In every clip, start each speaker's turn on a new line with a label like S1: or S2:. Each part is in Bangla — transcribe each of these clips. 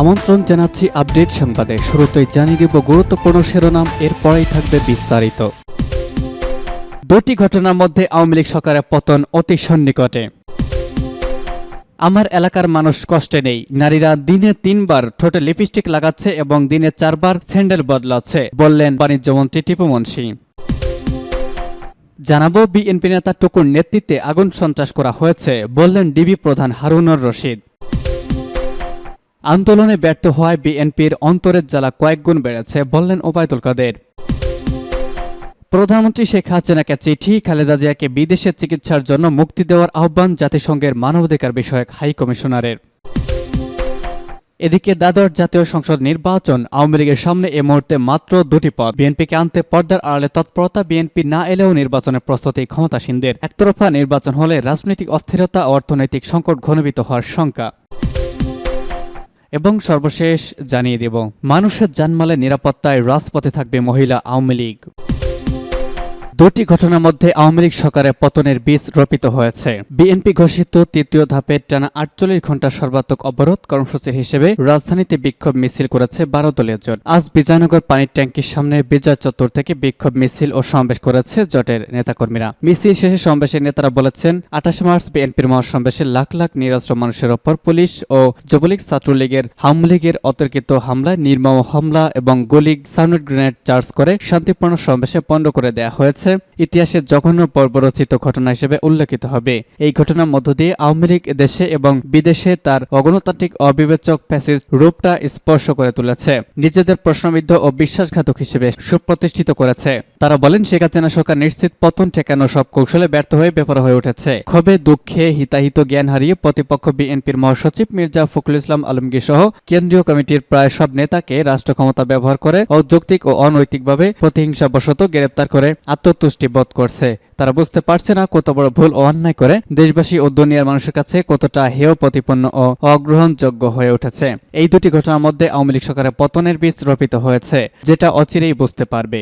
S1: আমন্ত্রণ জানাচ্ছি আপডেট সংবাদে। শুরুতেই জানিয়ে দেব গুরুত্বপূর্ণ শিরোনাম, এরপরেই থাকবে বিস্তারিত। দুটি ঘটনার মধ্যে আওয়ামী লীগ সরকারের পতন অতি সন্নিকটে। আমার এলাকার মানুষ কষ্টে নেই। নারীরা দিনে তিনবার ঠোঁটে লিপস্টিক লাগাচ্ছে এবং দিনে চারবার স্যান্ডেল বদলাচ্ছে, বললেন বাণিজ্যমন্ত্রী টিপু মুন্সি। জানাব, বিএনপি নেতা টুকুর নেতৃত্বে আগুন সন্ত্রাস করা হয়েছে, বললেন ডিবি প্রধান হারুনুর রশিদ। আন্দোলনে ব্যর্থ হওয়ায় বিএনপির অন্তরের জ্বালা কয়েকগুণ বেড়েছে বললেন ওবায়দুল কাদের। প্রধানমন্ত্রী শেখ হাসিনাকে চিঠি, খালেদা জিয়াকে বিদেশে চিকিৎসার জন্য মুক্তি দেওয়ার আহ্বান জাতিসংঘের মানবাধিকার বিষয়ক হাই কমিশনারের। এদিকে দ্বাদশ জাতীয় সংসদ নির্বাচন আওয়ামী লীগের সামনে এ মুহূর্তে মাত্র দুটি পদ। বিএনপিকে আনতে পর্দার আড়ালে তৎপরতা, বিএনপি না এলেও নির্বাচনের প্রস্তুতি ক্ষমতাসীনদের। একতরফা নির্বাচন হলে রাজনৈতিক অস্থিরতা ও অর্থনৈতিক সংকট ঘনীভূত হওয়ার শঙ্কা। এবং সর্বশেষ জানিয়ে দেব মানুষের জানমালের নিরাপত্তায় রাজপথে থাকবে মহিলা আওয়ামী লীগ। দুটি ঘটনার মধ্যে আওয়ামী লীগ সরকারের পতনের বীজ রোপিত হয়েছে। বিএনপি ঘোষিত তৃতীয় ধাপের টানা আটচল্লিশ ঘণ্টা সর্বাত্মক অবরোধ কর্মসূচি হিসেবে রাজধানীতে বিক্ষোভ মিছিল করেছে বারো দলীয় জোট। আজ বিজয়নগর পানির ট্যাঙ্কির সামনে বিজয় চত্বর থেকে বিক্ষোভ মিছিল ও সমাবেশ করেছে জোটের নেতাকর্মীরা। মিছিল শেষে সমাবেশের নেতারা বলেছেন, আঠাশে মার্চ বিএনপির মহাসমাবেশে লাখ লাখ নিরস্ত্র মানুষের ওপর পুলিশ ও যুবলীগ ছাত্রলীগের হামলীগের অতর্কিত হামলায় নির্মম হামলা এবং গুলিগ সাউন্ড গ্রেনেড চার্জ করে শান্তিপূর্ণ সমাবেশে পণ্ড করে দেওয়া হয়েছে। ইতিহাসের জঘন্য পর্বরচিত ঘটনা হিসেবে উল্লেখিত হবে। এই ঘটনার মধ্য দিয়ে আওয়ামী লীগ দেশে এবং বিদেশে তার অগণতান্ত্রিক অবিবেচক প্যাসেজ রূপটা স্পর্শ করে তুলেছে। নিজেদের প্রশ্নবিদ্ধ ও বিশ্বাসঘাতক হিসেবে সুপ্রতিষ্ঠিত করেছে। তারা বলেন, শেখ হাসিনা সরকার নিশ্চিত পতন ঠেকানো সব কৌশলে ব্যর্থ হয়ে বেপর হয়ে উঠেছে। ক্ষোভে, দুঃখে হিতাহিত জ্ঞান হারিয়ে প্রতিপক্ষ বিএনপির মহাসচিব মির্জা ফখরুল ইসলাম আলমগীর সহ কেন্দ্রীয় কমিটির প্রায় সব নেতাকে রাষ্ট্র ক্ষমতা ব্যবহার করে অযৌক্তিক ও অনৈতিকভাবে প্রতিহিংসাবশত গ্রেপ্তার করে আত্মতুষ্টি বোধ করছে। তারা বুঝতে পারছে না কত বড় ভুল ও অন্যায় করে দেশবাসী ও দুনিয়ার মানুষের কাছে কতটা হেয় প্রতিপন্ন ও অগ্রহণযোগ্য হয়ে উঠেছে। এই দুটি ঘটনার মধ্যে আওয়ামী লীগ সরকারের পতনের বীজ রোপিত হয়েছে, যেটা অচিরেই বুঝতে পারবে।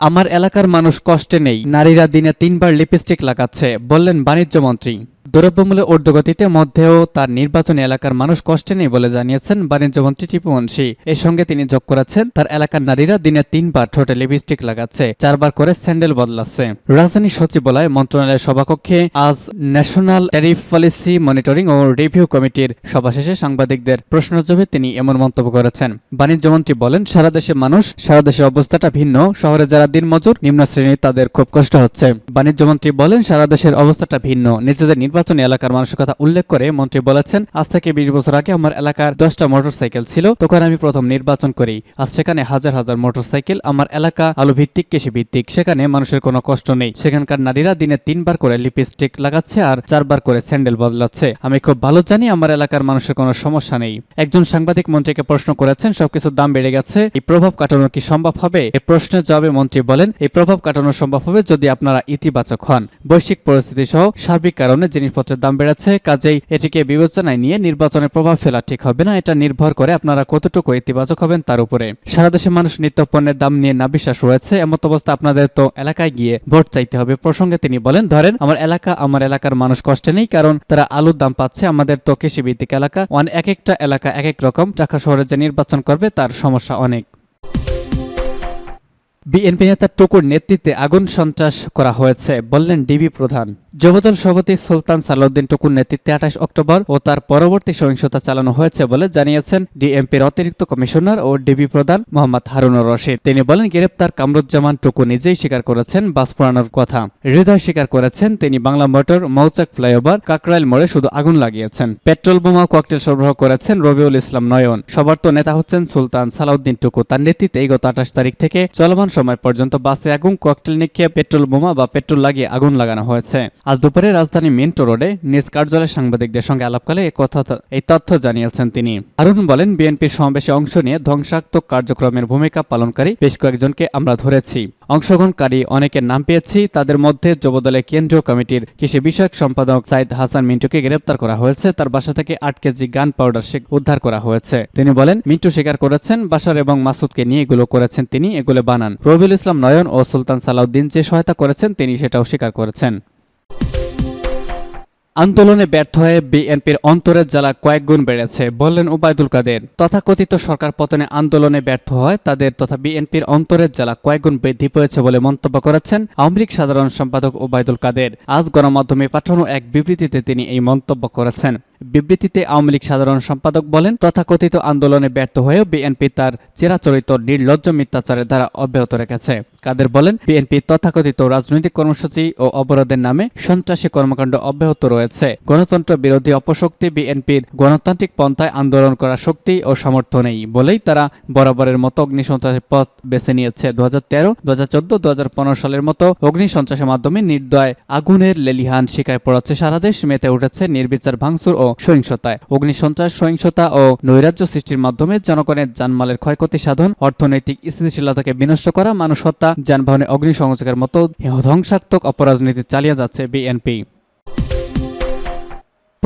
S1: আমার এলাকার মানুষ কষ্টে নেই, নারীরা দিনে তিনবার লিপস্টিক লাগাচ্ছে, বললেন বাণিজ্যমন্ত্রী। দ্রব্যমূল্য ঊর্ধ্বগতিতে মধ্যেও তার নির্বাচনী এলাকার মানুষ কষ্টে নেই বলে জানিয়েছেন বাণিজ্যমন্ত্রী টিপু মুন্সি। এর সঙ্গে তিনি যোগ করেছেন, তার এলাকার নারীরা দিনে তিনবার ঠোঁটে লিপস্টিক লাগাচ্ছে, চারবার করে স্যান্ডেল বদলাচ্ছে। রাজধানী সচিবালয় মন্ত্রণালয়ের সভাকক্ষে আজ ন্যাশনাল ট্যারিফ পলিসি মনিটরিং ও রিভিউ কমিটির সভা শেষে সাংবাদিকদের প্রশ্নজবে তিনি এমন মন্তব্য করেছেন। বাণিজ্যমন্ত্রী বলেন, সারা দেশের মানুষ, সারা দেশের অবস্থাটা ভিন্ন, শহরে যারা দিনমজুর নিম্ন শ্রেণির তাদের খুব কষ্ট হচ্ছে। বাণিজ্যমন্ত্রী বলেন, সারা দেশের অবস্থাটা ভিন্ন, নিজেদের নির্বাচনী এলাকার মানুষের কথা উল্লেখ করে মন্ত্রী বলেছেন, আজ থেকে বিশ বছর আগে আমার এলাকার দশটা মোটরসাইকেল ছিল, তখন আমি প্রথম নির্বাচন করি। আজ সেখানে হাজার হাজার মোটরসাইকেল, আমার এলাকা আলু ভিত্তিক কৃষি ভিত্তিক সেখানে মানুষের কোনো কষ্ট নেই। সেখানকার নারীরা দিনে তিনবার করে লিপস্টিক লাগাচ্ছে আর চারবার করে স্যান্ডেল বদলাচ্ছে। আমি খুব ভালো জানি আমার এলাকার মানুষের কোনো সমস্যা নেই। একজন সাংবাদিক মন্ত্রীকে প্রশ্ন করেছেন, সবকিছুর দাম বেড়ে গেছে, এই প্রভাব কাটানো কি সম্ভব হবে? এই প্রশ্নের জবাবে মন্ত্রী বলেন, এই প্রভাব কাটানো সম্ভব হবে যদি আপনারা ইতিবাচক হন। বৈশ্বিক পরিস্থিতি সহ সার্বিক কারণে জিনিসপত্রের দাম বেড়েছে, কাজেই এটিকে বিবেচনায় নিয়ে নির্বাচনে প্রভাব ফেলা ঠিক হবে না। এটা নির্ভর করে আপনারা কতটুকু ইতিবাচক হবেন তার উপরে। সারা দেশে মানুষ নিত্য পণ্যের দাম নিয়ে না বিশ্বাস রয়েছে। এমত অবস্থা আপনাদের তো এলাকায় গিয়ে ভোট চাইতে হবে প্রসঙ্গে তিনি বলেন, ধরেন, আমার এলাকা, আমার এলাকার মানুষ কষ্টে নেই, কারণ তারা আলুর দাম পাচ্ছে। আমাদের তো কৃষিভিত্তিক এলাকা। এক একটা এলাকা এক এক রকম। ঢাকা শহরে যে নির্বাচন করবে তার সমস্যা অনেক। বিএনপি নেতা টুকুর নেতৃত্বে আগুন সন্ত্রাস করা হয়েছে, বললেন ডিবি প্রধান। যুবদল সভাপতি সুলতান সালাউদ্দিন টুকুর নেতৃত্বে আঠাশ অক্টোবর ও তার পরবর্তী সহিংসতা চালানো হয়েছে বলে জানিয়েছেন ডিএমপির অতিরিক্ত কমিশনার ও ডিবি প্রধান মোহাম্মদ হারুনুর রশিদ। তিনি বলেন, গ্রেপ্তার কামরুজ্জামান টুকু নিজেই স্বীকার করেছেন বাস পোড়ানোর কথা। হৃদয় স্বীকার করেছেন তিনি বাংলা মোটর, মৌচাক ফ্লাইওভার, কাকরাইল মোড়ে শুধু আগুন লাগিয়েছেন। পেট্রোল বোমা ককটেল সরবরাহ করেছেন রবিউল ইসলাম নয়ন। সবার তো নেতা হচ্ছেন সুলতান সালাউদ্দিন টুকু। তার নেতৃত্বে গত আঠাশ তারিখ থেকে চলমান সময় পর্যন্ত বাসে আগুন, ককটেল নিক্ষেপ, পেট্রোল বোমা বা পেট্রোল লাগিয়ে আগুন লাগানো হয়েছে। আজ দুপুরে রাজধানী মিন্টো রোডে নিজ কার্যালয়ে সাংবাদিকদের সঙ্গে আলাপকালে এই তথ্য জানিয়েছেন তিনি। আরুন বলেন, বিএনপির সমাবেশে অংশ নিয়ে ধ্বংসাত্মক কার্যক্রমের ভূমিকা পালনকারী বেশ কয়েকজনকে আমরা ধরেছি। অংশগ্রহণকারী অনেকের নাম পেয়েছি। তাদের মধ্যে যুবদলের কেন্দ্রীয় কমিটির কৃষি বিষয়ক সম্পাদক সাইদ হাসান মিন্টুকে গ্রেপ্তার করা হয়েছে। তার বাসা থেকে আট কেজি গান পাউডার উদ্ধার করা হয়েছে। তিনি বলেন, মিন্টু স্বীকার করেছেন, বাসার এবং মাসুদকে নিয়ে এগুলো করেছেন তিনি, এগুলো বানান। রবিউল ইসলাম নয়ন ও সুলতান সালাউদ্দিন যে সহায়তা করেছেন, তিনি সেটাও স্বীকার করেছেন। আন্দোলনে ব্যর্থ হয়ে বিএনপির অন্তরের জ্বালা কয়েক গুণ বেড়েছে, বললেন ওবায়দুল কাদের। তথাকথিত সরকার পতনে আন্দোলনে ব্যর্থ হয়, তাদের তথা বিএনপির অন্তরের জ্বালা কয়েক গুণ বৃদ্ধি পেয়েছে বলে মন্তব্য করেছেন আওয়ামী লীগ সাধারণ সম্পাদক ওবায়দুল কাদের। আজ গণমাধ্যমে পাঠানো এক বিবৃতিতে তিনি এই মন্তব্য করেছেন। বিবৃতিতে আওয়ামী লীগ সাধারণ সম্পাদক বলেন, তথাকথিত আন্দোলনে ব্যর্থ হয়েও বিএনপি তার চিরাচরিত নির্লজ্জ মিথ্যাচারের দ্বারা অব্যাহত রেখেছে। কাদের বলেন, বিএনপি তথাকথিত রাজনৈতিক কর্মসূচি ও অবরোধের নামে সন্ত্রাসী কর্মকাণ্ড অব্যাহত রয়েছে। গণতন্ত্র বিরোধী অপশক্তি বিএনপির গণতান্ত্রিক পন্থায় আন্দোলন করার শক্তি ও সামর্থ্য নেই বলেই তারা বরাবরের মতো অগ্নিসন্ত্রাসের পথ বেছে নিয়েছে। দু হাজার তেরো দু হাজার চোদ্দ দু হাজার পনেরো সালের মতো অগ্নিসন্ত্রাসের মাধ্যমে নির্দয় আগুনের লেলিহান শিকায় পড়াচ্ছে সারা দেশ, মেতে উঠেছে নির্বিচার ভাঙচুর ও সহিংসতায়। অগ্নিসন্ত্রাস, সহিংসতা ও নৈরাজ্য সৃষ্টির মাধ্যমে জনগণের জানমালের ক্ষয়ক্ষতি সাধন, অর্থনৈতিক স্থিতিশীলতাকে বিনষ্ট করা, মানুষ হত্যা, যানবাহনে অগ্নিসংযোগের মতো ধ্বংসাত্মক অপরাজনীতি চালিয়ে যাচ্ছে বিএনপি।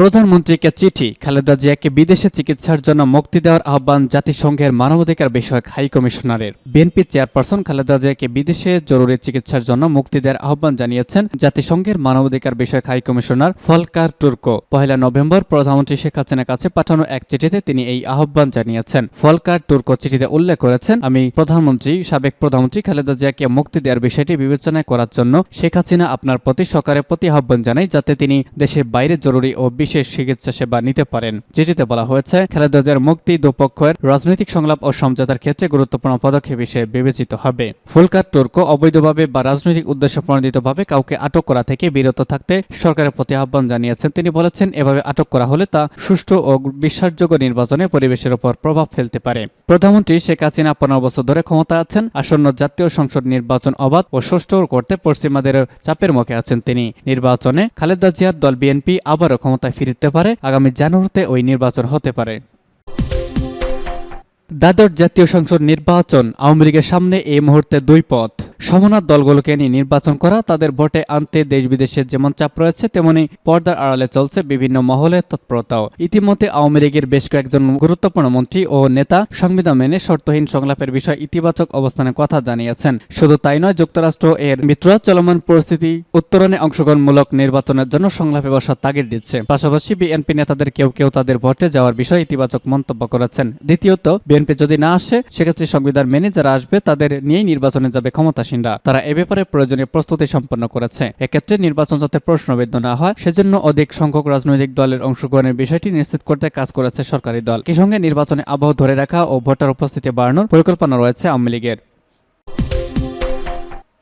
S1: প্রধানমন্ত্রীকে চিঠি, খালেদা জিয়াকে বিদেশে চিকিৎসার জন্য মুক্তি দেওয়ার আহ্বান জাতিসংঘের মানবাধিকার বিষয়ক হাই কমিশনারের। বিএনপি চেয়ারপারসন খালেদা জিয়াকে বিদেশে জরুরি চিকিৎসার জন্য মুক্তি দেওয়ার আহ্বান জানিয়েছেন জাতিসংঘের মানবাধিকার বিষয়ক হাই কমিশনার ফলকার টুর্কো পহেলা নভেম্বর প্রধানমন্ত্রী শেখ হাসিনার কাছে পাঠানো এক চিঠিতে তিনি এই আহ্বান জানিয়েছেন। ফলকার টুর্কো চিঠিতে উল্লেখ করেছেন, আমি প্রধানমন্ত্রী, সাবেক প্রধানমন্ত্রী খালেদা জিয়াকে মুক্তি দেওয়ার বিষয়টি বিবেচনা করার জন্য শেখ হাসিনা আপনার প্রতি সরকারের প্রতি আহ্বান জানাই, যাতে তিনি দেশের বাইরে জরুরি ও বিশেষ চিকিৎসা সেবা নিতে পারেন। চিঠিতে বলা হয়েছে খালেদা জিয়ার মুক্তি দুপক্ষের রাজনৈতিক সংলাপ ও সমঝোতার ক্ষেত্রে গুরুত্বপূর্ণ পদক্ষেপ হিসেবে বিবেচিত হবে। ফুলকার টুর্কো অবৈধভাবে বা রাজনৈতিক উদ্দেশ্য প্রণোদিতভাবে কাউকে আটক করা থেকে বিরত থাকতে সরকারের প্রতি আহ্বান জানিয়েছেন। তিনি বলেছেন, এভাবে আটক করা হলে তা সুষ্ঠু ও বিশ্বাসযোগ্য নির্বাচনে পরিবেশের উপর প্রভাব ফেলতে পারে। প্রধানমন্ত্রী শেখ হাসিনা পনেরো বছর ধরে ক্ষমতা আছেন। আসন্ন জাতীয় সংসদ নির্বাচন অবাধ ও সুষ্ঠু করতে পশ্চিমাদের চাপের মুখে আছেন তিনি। নির্বাচনে খালেদা জিয়ার দল বিএনপি আবারও ক্ষমতায় ফিরতে পারে, আগামী জানুয়ারিতে ওই নির্বাচন হতে পারে। দ্বাদশ জাতীয় সংসদ নির্বাচন আওয়ামী লীগের সামনে এই মুহূর্তে দুই পথ। সমনাথ দলগুলোকে নিয়ে নির্বাচন করা, তাদের ভোটে আনতে দেশ বিদেশে যেমন চাপ রয়েছে, তেমনি পর্দার আড়ালে চলছে বিভিন্ন মহলে তৎপরতাও। ইতিমধ্যে আওয়ামী লীগের বেশ কয়েকজন গুরুত্বপূর্ণ মন্ত্রী ও নেতা সংবিধান মেনে শর্তহীন সংলাপের বিষয়ে ইতিবাচক অবস্থানের কথা জানিয়েছেন। শুধু তাই নয়, যুক্তরাষ্ট্র এর মিত্ররা চলমান পরিস্থিতি উত্তরণে অংশগ্রহণমূলক নির্বাচনের জন্য সংলাপে বসার তাগিদ দিচ্ছে। পাশাপাশি বিএনপি নেতাদের কেউ কেউ তাদের ভোটে যাওয়ার বিষয়ে ইতিবাচক মন্তব্য করেছেন। দ্বিতীয়ত, বিএনপি যদি না আসে, সেক্ষেত্রে সংবিধান মেনে যারা আসবে, তাদের নিয়েই নির্বাচনে যাবে ক্ষমতাসীনরা তারা এ ব্যাপারে প্রয়োজনীয় প্রস্তুতি সম্পন্ন করেছে। এক্ষেত্রে নির্বাচন যাতে প্রশ্নবিদ্ধ না হয়, সেজন্য অধিক সংখ্যক রাজনৈতিক দলের অংশগ্রহণের বিষয়টি নিশ্চিত করতে কাজ করেছে সরকারি দল। কি সঙ্গে নির্বাচনে আবহ ধরে রাখা ও ভোটার উপস্থিতি বাড়ানোর পরিকল্পনা রয়েছে আওয়ামী লীগের।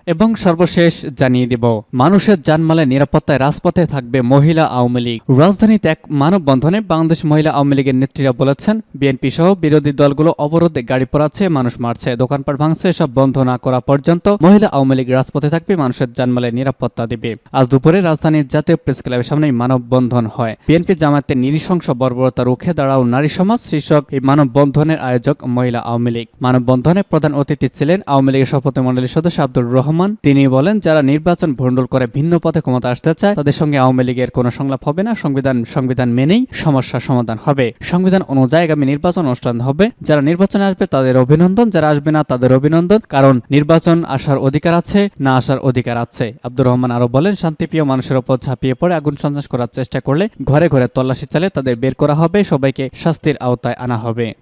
S1: এবং সর্বশেষ জানিয়ে দিব, মানুষের জানমালের নিরাপত্তায় রাজপথে থাকবে মহিলা আওয়ামী লীগ। রাজধানীতে এক মানববন্ধনে বাংলাদেশ মহিলা আওয়ামী লীগের নেত্রীরা বলেছেন, বিএনপি সহ বিরোধী দলগুলো অবরোধে গাড়ি পড়াচ্ছে, মানুষ মারছে, দোকানপাট ভাঙছে সব বন্ধ না করা পর্যন্ত মহিলা আওয়ামী লীগ রাজপথে থাকবে, মানুষের জানমালের নিরাপত্তা দেবে। আজ দুপুরে রাজধানীর জাতীয় প্রেস ক্লাবের সামনে মানববন্ধন হয়। বিএনপি জামায়াতের নিরীশংস বর্বরতা রুখে দাঁড়াও নারী সমাজ শীর্ষক এই মানববন্ধনের আয়োজক মহিলা আওয়ামী লীগ। মানববন্ধনে প্রধান অতিথি ছিলেন আওয়ামী লীগের শপথমণ্ডলীর সদস্য আব্দুর রহমান। রহমান। তিনি বলেন, যারা নির্বাচন ভণ্ডুল করে ভিন্ন পথে ক্ষমতা আসতে চায়, তাদের সঙ্গে আওয়ামী লীগের কোনো সংলাপ হবে না, সংবিধান সংবিধান মেনেই সমস্যার সমাধান হবে। সংবিধান অনুযায়ী আগামী নির্বাচন অনুষ্ঠান হবে। যারা নির্বাচনে আসবে, তাদের অভিনন্দন। যারা আসবে না, তাদের অভিনন্দন। কারণ নির্বাচন আসার অধিকার আছে, না আসার অধিকার আছে। আব্দুর রহমান আরও বলেন, শান্তিপ্রিয় মানুষের ওপর ঝাঁপিয়ে পড়ে আগুন সন্ত্রাস করার চেষ্টা করলে ঘরে ঘরে তল্লাশি চালে তাদের বের করা হবে। সবাইকে শাস্তির আওতায় আনা হবে।